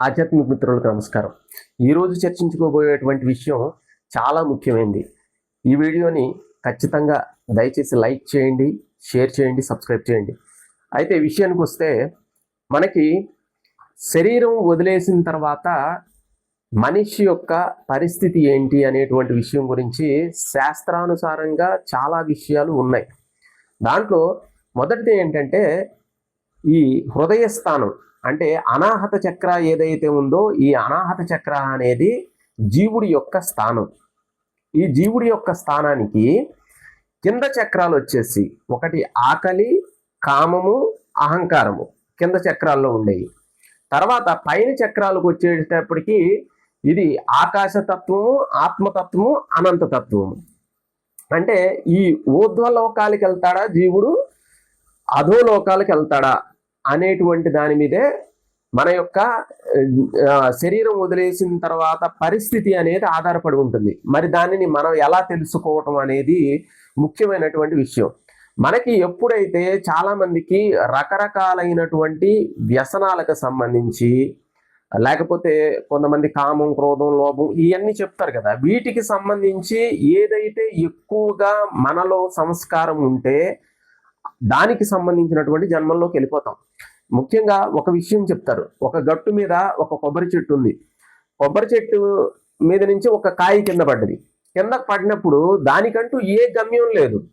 ఆధ్యాత్మిక మిత్రులకు నమస్కారం. ఈరోజు చర్చించుకోబోయేటువంటి విషయం చాలా ముఖ్యమైనది ఈ వీడియోని ఖచ్చితంగా దయచేసి లైక్ చేయండి షేర్ చేయండి సబ్స్క్రైబ్ చేయండి. అయితే విషయానికి వస్తే మనకి శరీరం వదిలేసిన తర్వాత మనిషి యొక్క పరిస్థితి ఏంటి అనేటువంటి విషయం గురించి శాస్త్రానుసారంగా చాలా విషయాలు ఉన్నాయి. దాంట్లో మొదటిది ఏంటంటే ఈ హృదయ స్థానం అంటే అనాహత చక్ర ఏదైతే ఉందో ఈ అనాహత చక్ర అనేది జీవుడి యొక్క స్థానం. ఈ జీవుడి యొక్క స్థానానికి కింద చక్రాలు వచ్చేసి ఒకటి ఆకలి కామము అహంకారము కింద చక్రాల్లో ఉండేవి. తర్వాత పైన చక్రాలకు వచ్చేటప్పటికి ఇది ఆకాశతత్వము ఆత్మతత్వము అనంతతత్వము అంటే ఈ ఊర్ధ్వలోకాలకి వెళ్తాడా జీవుడు? అధోలోకాలకు వెళ్తాడా? అనేటువంటి దాని మీదే మన యొక్క శరీరం వదిలేసిన తర్వాత పరిస్థితి అనేది ఆధారపడి ఉంటుంది. మరి దానిని మనం ఎలా తెలుసుకోవటం అనేది ముఖ్యమైనటువంటి విషయం. మనకి ఎప్పుడైతే చాలామందికి రకరకాలైనటువంటి వ్యసనాలకు సంబంధించి లేకపోతే కొంతమంది కామం క్రోధం లోభం ఇవన్నీ చెప్తారు కదా. వీటికి సంబంధించి ఏదైతే ఎక్కువగా మనలో సంస్కారం ఉంటే దానికి సంబంధించినటువంటి జన్మల్లోకి వెళ్ళిపోతాం. ముఖ్యంగా ఒక విషయం చెప్తారు. ఒక గట్టు మీద ఒక కొబ్బరి చెట్టు ఉంది. కొబ్బరి చెట్టు మీద నుంచి ఒక కాయ కింద పడ్డది. కింద పడినప్పుడు దానికంటూ ఏ గమ్యం లేదు.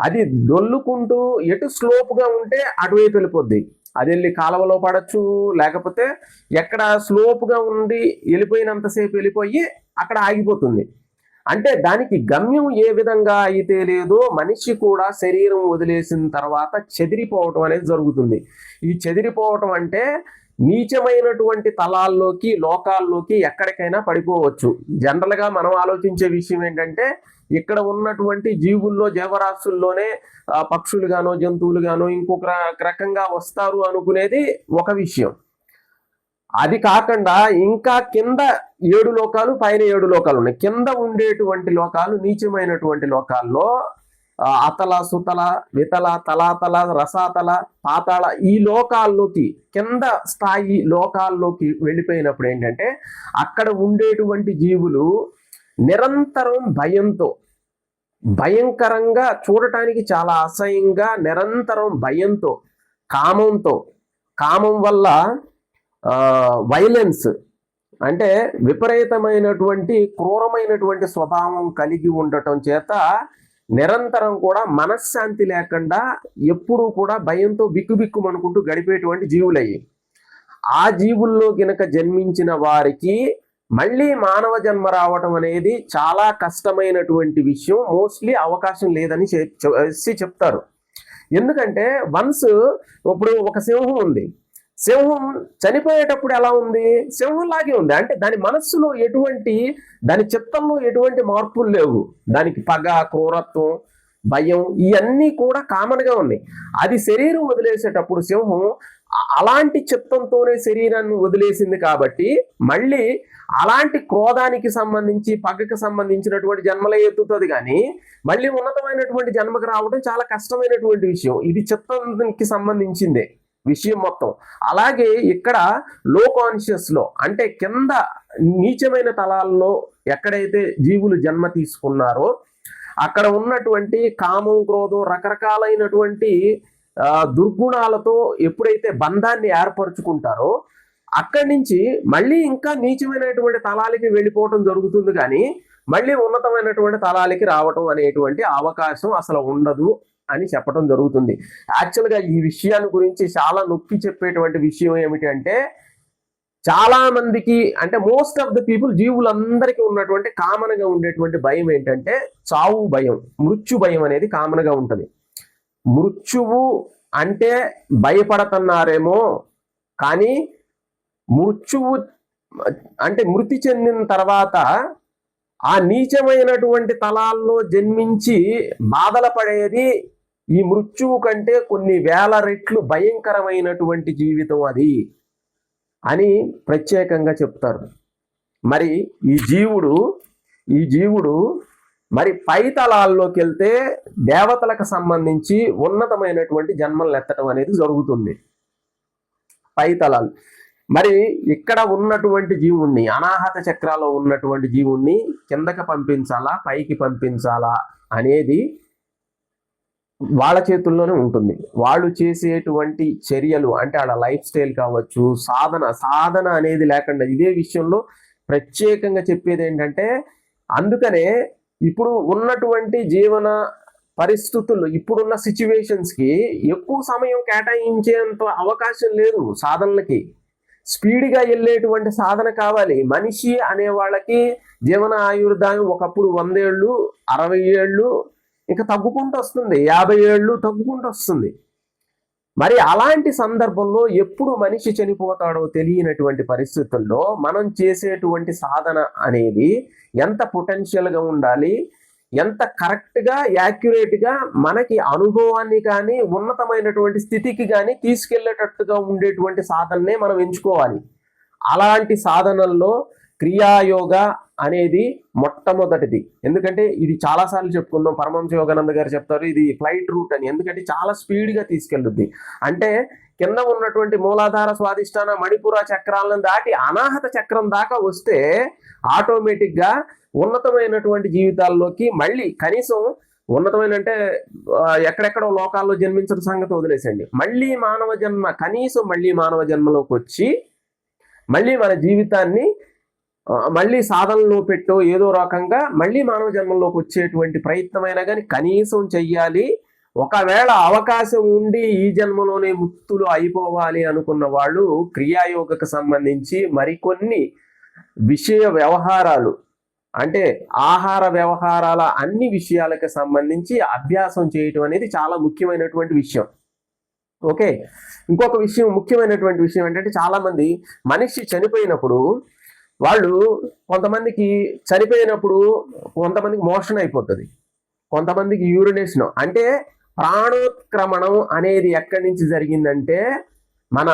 అది దొల్లుకుంటూ ఎటు స్లోప్గా ఉంటే అటువైపు వెళ్ళిపోద్ది. అది వెళ్ళి కాలువలో పడచ్చు లేకపోతే ఎక్కడ స్లోప్గా ఉండి వెళ్ళిపోయినంతసేపు వెళ్ళిపోయి అక్కడ ఆగిపోతుంది. అంటే దానికి గమ్యం ఏ విధంగా అయితే లేదో మనిషి కూడా శరీరం వదిలేసిన తర్వాత చెదిరిపోవటం అనేది జరుగుతుంది. ఈ చెదిరిపోవటం అంటే నీచమైనటువంటి తలాల్లోకి లోకాల్లోకి ఎక్కడికైనా పడిపోవచ్చు. జనరల్గా మనం ఆలోచించే విషయం ఏంటంటే ఇక్కడ ఉన్నటువంటి జీవుల్లో జీవరాశుల్లోనే పక్షులు గానో జంతువులు గానో ఇంకొక రకంగా వస్తారు అనుకునేది ఒక విషయం. అది కాకుండా ఇంకా కింద ఏడు లోకాలు పైన ఏడు లోకాలు ఉన్నాయి. కింద ఉండేటువంటి లోకాలు నీచమైనటువంటి లోకాల్లో అతల సుతల వితల తలాతల రసాతల పాతాళ ఈ లోకాల్లోకి కింద స్థాయి లోకాల్లోకి వెళ్ళిపోయినప్పుడు ఏంటంటే అక్కడ ఉండేటువంటి జీవులు నిరంతరం భయంతో భయంకరంగా చూడటానికి చాలా అసహ్యంగా నిరంతరం భయంతో కామంతో కామం వల్ల వైలెన్స్ అంటే విపరీతమైనటువంటి క్రూరమైనటువంటి స్వభావం కలిగి ఉండటం చేత నిరంతరం కూడా మనశ్శాంతి లేకుండా ఎప్పుడూ కూడా భయంతో బిక్కుబిక్కుమనుకుంటూ గడిపేటువంటి జీవులయ్యి ఆ జీవుల్లో గినక జన్మించిన వారికి మళ్ళీ మానవ జన్మ రావటం అనేది చాలా కష్టమైనటువంటి విషయం మోస్ట్లీ అవకాశం లేదని చెప్- చెప్తారు. ఎందుకంటే వన్స్ ఇప్పుడు ఒక సింహం ఉంది. సింహం చనిపోయేటప్పుడు ఎలా ఉంది? సింహం లాగే ఉంది. అంటే దాని మనస్సులో ఎటువంటి దాని చిత్తంలో ఎటువంటి మార్పులు లేవు. దానికి పగ క్రూరత్వం భయం ఇవన్నీ కూడా కామన్గా ఉన్నాయి. అది శరీరం వదిలేసేటప్పుడు సింహం అలాంటి చిత్తంతోనే శరీరాన్ని వదిలేసింది కాబట్టి మళ్ళీ అలాంటి క్రోధానికి సంబంధించి పగకి సంబంధించినటువంటి జన్మలే ఎత్తుతుంది కానీ మళ్ళీ ఉన్నతమైనటువంటి జన్మకు రావడం చాలా కష్టమైనటువంటి విషయం. ఇది చిత్తానికి సంబంధించిందే. విషయం మొత్తం. అలాగే ఇక్కడ లో కాన్షియస్లో అంటే కింద నీచమైన తలాల్లో ఎక్కడైతే జీవులు జన్మ తీసుకున్నారో అక్కడ ఉన్నటువంటి కామం క్రోధం రకరకాలైనటువంటి దుర్గుణాలతో ఎప్పుడైతే బంధాన్ని ఏర్పరచుకుంటారో అక్కడి నుంచి మళ్ళీ ఇంకా నీచమైనటువంటి తలాలకి వెళ్ళిపోవటం జరుగుతుంది కానీ మళ్ళీ ఉన్నతమైనటువంటి తలాలకి రావటం అనేటువంటి అవకాశం అసలు ఉండదు. అని చెప్పడం జరుగుతుంది. యాక్చువల్గా ఈ విషయాన్ని గురించి చాలా నొక్కి చెప్పేటువంటి విషయం ఏమిటంటే చాలా మందికి అంటే మోస్ట్ ఆఫ్ ద పీపుల్ జీవులందరికీ ఉన్నటువంటి కామన్గా ఉండేటువంటి భయం ఏంటంటే చావు భయం మృత్యు భయం అనేది కామన్గా మృత్యువు అంటే భయపడుతున్నారేమో కానీ మృత్యువు అంటే మృతి చెందిన తర్వాత ఆ నీచమైనటువంటి తలాల్లో జన్మించి బాధలు పడేది ఈ మృత్యువు కంటే కొన్ని వేల రెట్లు భయంకరమైనటువంటి జీవితం అది అని ప్రత్యేకంగా చెప్తారు. మరి ఈ జీవుడు ఈ జీవుడు మరి పై తలాల్లోకి వెళ్తే దేవతలకు సంబంధించి ఉన్నతమైనటువంటి జన్మలు ఎత్తడం అనేది జరుగుతుంది. పై తలాలు. మరి ఇక్కడ ఉన్నటువంటి జీవుణ్ణి అనాహత చక్రాలో ఉన్నటువంటి జీవుణ్ణి కిందకి పంపించాలా పైకి పంపించాలా అనేది వాళ్ళ చేతుల్లోనే ఉంటుంది. వాళ్ళు చేసేటువంటి చర్యలు అంటే ఆడ లైఫ్ స్టైల్ కావచ్చు సాధన సాధన అనేది లేకుండా ఇదే విషయంలో ప్రత్యేకంగా చెప్పేది ఏంటంటే అందుకనే ఇప్పుడు ఉన్నటువంటి జీవన పరిస్థితులు ఇప్పుడున్న సిచ్యువేషన్స్కి ఎక్కువ సమయం కేటాయించేంత అవకాశం లేదు సాధనలకి. స్పీడ్గా వెళ్ళేటువంటి సాధన కావాలి. మనిషి అనే వాళ్ళకి జీవన ఆయుర్దాయం ఒకప్పుడు వందేళ్ళు అరవై ఏళ్ళు ఇక తగ్గుకుంటూ వస్తుంది. యాభై ఏళ్ళు తగ్గుకుంటూ వస్తుంది. మరి అలాంటి సందర్భంలో ఎప్పుడు మనిషి చనిపోతాడో తెలియనటువంటి పరిస్థితుల్లో మనం చేసేటువంటి సాధన అనేది ఎంత పొటెన్షియల్గా ఉండాలి? ఎంత కరెక్ట్గా యాక్యురేట్గా మనకి అనుభవాన్ని కానీ ఉన్నతమైనటువంటి స్థితికి కానీ తీసుకెళ్ళేటట్టుగా ఉండేటువంటి సాధననే మనం ఎంచుకోవాలి. అలాంటి సాధనల్లో క్రియాయోగ అనేది మొట్టమొదటిది. ఎందుకంటే ఇది చాలాసార్లు చెప్పుకుందాం. పరమహంస యోగానంద గారు చెప్తారు ఇది ఫ్లైట్ రూట్ అని. ఎందుకంటే చాలా స్పీడ్గా తీసుకెళ్తుంది అంటే కింద ఉన్నటువంటి మూలాధార స్వాదిష్టాన మణిపుర చక్రాలను దాటి అనాహత చక్రం దాకా వస్తే ఆటోమేటిక్గా ఉన్నతమైనటువంటి జీవితాల్లోకి మళ్ళీ కనీసం ఉన్నతమైన అంటే ఎక్కడెక్కడో లోకాల్లో జన్మించిన సంగతి వదిలేసండి మళ్ళీ మానవ జన్మ కనీసం మళ్ళీ మానవ జన్మలోకి వచ్చి మళ్ళీ మన జీవితాన్ని మళ్ళీ సాధనలో పెట్టో ఏదో రకంగా మళ్ళీ మానవ జన్మలోకి వచ్చేటువంటి ప్రయత్నమైనా కానీ కనీసం చెయ్యాలి. ఒకవేళ అవకాశం ఉండి ఈ జన్మలోనే ముక్తులు అయిపోవాలి అనుకున్న వాళ్ళు క్రియాయోగకు సంబంధించి మరికొన్ని విషయ వ్యవహారాలు అంటే ఆహార వ్యవహారాల అన్ని విషయాలకు సంబంధించి అభ్యాసం చేయటం అనేది చాలా ముఖ్యమైనటువంటి విషయం. ఓకే? ఇంకొక విషయం ముఖ్యమైనటువంటి విషయం ఏంటంటే చాలామంది మనిషి చనిపోయినప్పుడు వాళ్ళు కొంతమందికి చనిపోయినప్పుడు కొంతమందికి మోషన్ అయిపోతుంది. కొంతమందికి యూరినేషన్. అంటే ప్రాణోత్క్రమణం అనేది ఎక్కడి నుంచి జరిగిందంటే మన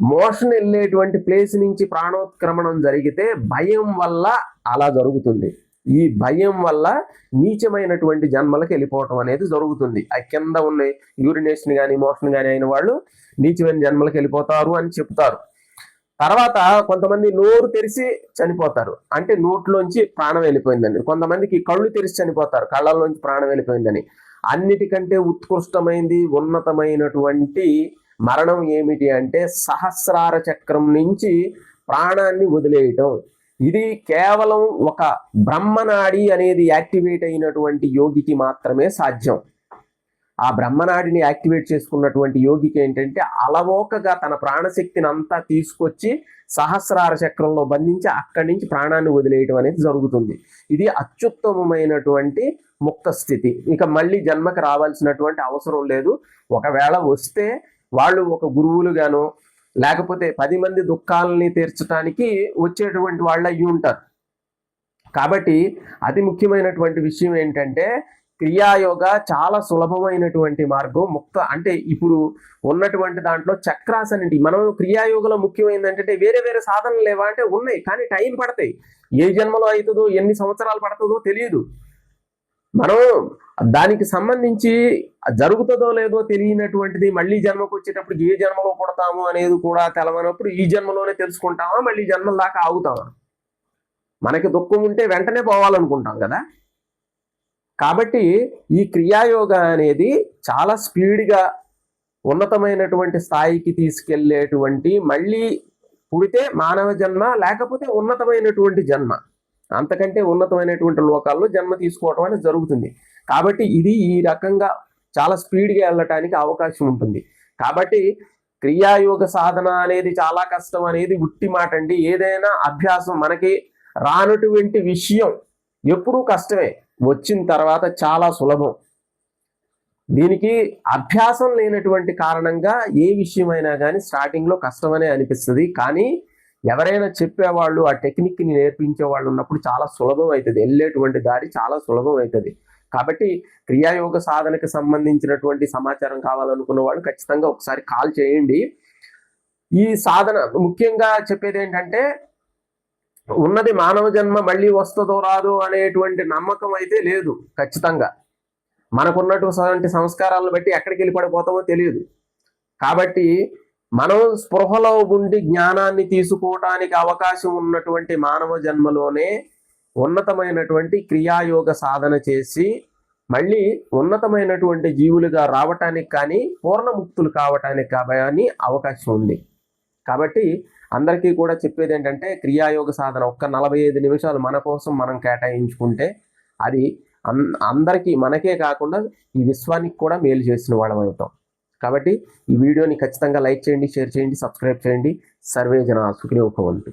మోషన్ వెళ్ళేటువంటి ప్లేస్ నుంచి ప్రాణోత్క్రమణం జరిగితే భయం వల్ల అలా జరుగుతుంది. ఈ భయం వల్ల నీచమైనటువంటి జన్మలకు వెళ్ళిపోవటం అనేది జరుగుతుంది. ఆ కింద ఉన్న యూరినేషన్ కానీ మోషన్ కానీ అయిన వాళ్ళు నీచమైన జన్మలకు వెళ్ళిపోతారు అని చెప్తారు. తర్వాత కొంతమంది నోరు తెరిచి చనిపోతారు. అంటే నోట్లోంచి ప్రాణం వెళ్ళిపోయిందని. కొంతమందికి కళ్ళు తెరిచి చనిపోతారు. కళ్ళల్లోంచి ప్రాణం వెళ్ళిపోయిందని. అన్నిటికంటే ఉత్కృష్టమైంది ఉన్నతమైనటువంటి మరణం ఏమిటి అంటే సహస్రార చక్రం నుంచి ప్రాణాన్ని వదిలేయటం. ఇది కేవలం ఒక బ్రహ్మనాడి అనేది యాక్టివేట్ అయినటువంటి యోగికి మాత్రమే సాధ్యం. ఆ బ్రహ్మనాడిని యాక్టివేట్ చేసుకున్నటువంటి యోగికి ఏంటంటే అలవోకగా తన ప్రాణశక్తిని అంతా తీసుకొచ్చి సహస్రార చక్రంలో బంధించి అక్కడి నుంచి ప్రాణాన్ని వదిలేయటం అనేది జరుగుతుంది. ఇది అత్యుత్తమమైనటువంటి ముక్త స్థితి. ఇక మళ్ళీ జన్మకి రావాల్సినటువంటి అవసరం లేదు. ఒకవేళ వస్తే వాళ్ళు ఒక గురువులుగాను లేకపోతే పది మంది దుఃఖాలని తీర్చడానికి వచ్చేటువంటి వాళ్ళు అయ్యి ఉంటారు. కాబట్టి అతి ముఖ్యమైనటువంటి విషయం ఏంటంటే క్రియాయోగ చాలా సులభమైనటువంటి మార్గం. ముక్త అంటే ఇప్పుడు ఉన్నటువంటి దాంట్లో చక్రాస్ మనం క్రియాయోగలో ముఖ్యమైనది అంటే వేరే వేరే సాధనలు లేవా అంటే ఉన్నాయి. కానీ టైం పడతాయి. ఏ జన్మలో అవుతుందో ఎన్ని సంవత్సరాలు పడుతుందో తెలియదు. మనం దానికి సంబంధించి జరుగుతుందో లేదో తెలియనటువంటిది మళ్ళీ జన్మకు వచ్చేటప్పుడు ఏ జన్మలో పుడతాము అనేది కూడా తెలవనప్పుడు ఈ జన్మలోనే తెలుసుకుంటామా మళ్ళీ జన్మల దాకా ఆగుతామా? మనకి దుఃఖం ఉంటే వెంటనే పోవాలనుకుంటాం కదా. కాబట్టి ఈ క్రియాయోగ అనేది చాలా స్పీడ్గా ఉన్నతమైనటువంటి స్థాయికి తీసుకెళ్ళేటువంటి మళ్ళీ పుడితే మానవ జన్మ లేకపోతే ఉన్నతమైనటువంటి జన్మ. అంతకంటే ఉన్నతమైనటువంటి లోకాల్లో జన్మ తీసుకోవడం అనేది జరుగుతుంది. కాబట్టి ఇది ఈ రకంగా చాలా స్పీడ్గా వెళ్ళటానికి అవకాశం ఉంటుంది. కాబట్టి క్రియాయోగ సాధన అనేది చాలా కష్టం అనేది ఉట్టి మాట అండి. ఏదైనా అభ్యాసం మనకి రానటువంటి విషయం ఎప్పుడూ కష్టమే. వచ్చిన తర్వాత చాలా సులభం. దీనికి అభ్యాసం లేనటువంటి కారణంగా ఏ విషయమైనా కానీ స్టార్టింగ్లో కష్టమనే అనిపిస్తుంది. కానీ ఎవరైనా చెప్పేవాళ్ళు ఆ టెక్నిక్ని నేర్పించే వాళ్ళు ఉన్నప్పుడు చాలా సులభం అవుతుంది వెళ్ళేటువంటి దారి చాలా సులభం అవుతుంది కాబట్టి క్రియాయోగ సాధనకు సంబంధించినటువంటి సమాచారం కావాలనుకున్న వాళ్ళు ఖచ్చితంగా ఒకసారి కాల్ చేయండి. ఈ సాధన ముఖ్యంగా చెప్పేది ఏంటంటే ఉన్నది మానవ జన్మ మళ్ళీ వస్తుందో రాదో అనేటువంటి నమ్మకం అయితే లేదు ఖచ్చితంగా. మనకున్నటువంటి సంస్కారాలను బట్టి ఎక్కడికి వెళ్ళి పడిపోతామో తెలియదు. కాబట్టి మనం స్పృహలో ఉండి జ్ఞానాన్ని తీసుకోవటానికి అవకాశం ఉన్నటువంటి మానవ జన్మలోనే ఉన్నతమైనటువంటి క్రియాయోగ సాధన చేసి మళ్ళీ ఉన్నతమైనటువంటి జీవులుగా రావటానికి కానీ పూర్ణముక్తులు కావటానికి కానీ అవకాశం ఉంది. కాబట్టి అందరికీ కూడా చెప్పేది ఏంటంటే క్రియాయోగ సాధన ఒక్క నలభై ఐదు నిమిషాలు మన కోసం మనం కేటాయించుకుంటే అది అన్ అందరికీ మనకే కాకుండా ఈ విశ్వానికి కూడా మేలు చేసిన వాళ్ళం అవుతాం. కాబట్టి ఈ వీడియోని ఖచ్చితంగా లైక్ చేయండి షేర్ చేయండి సబ్స్క్రైబ్ చేయండి. సర్వే జన సుఖినోభవంతు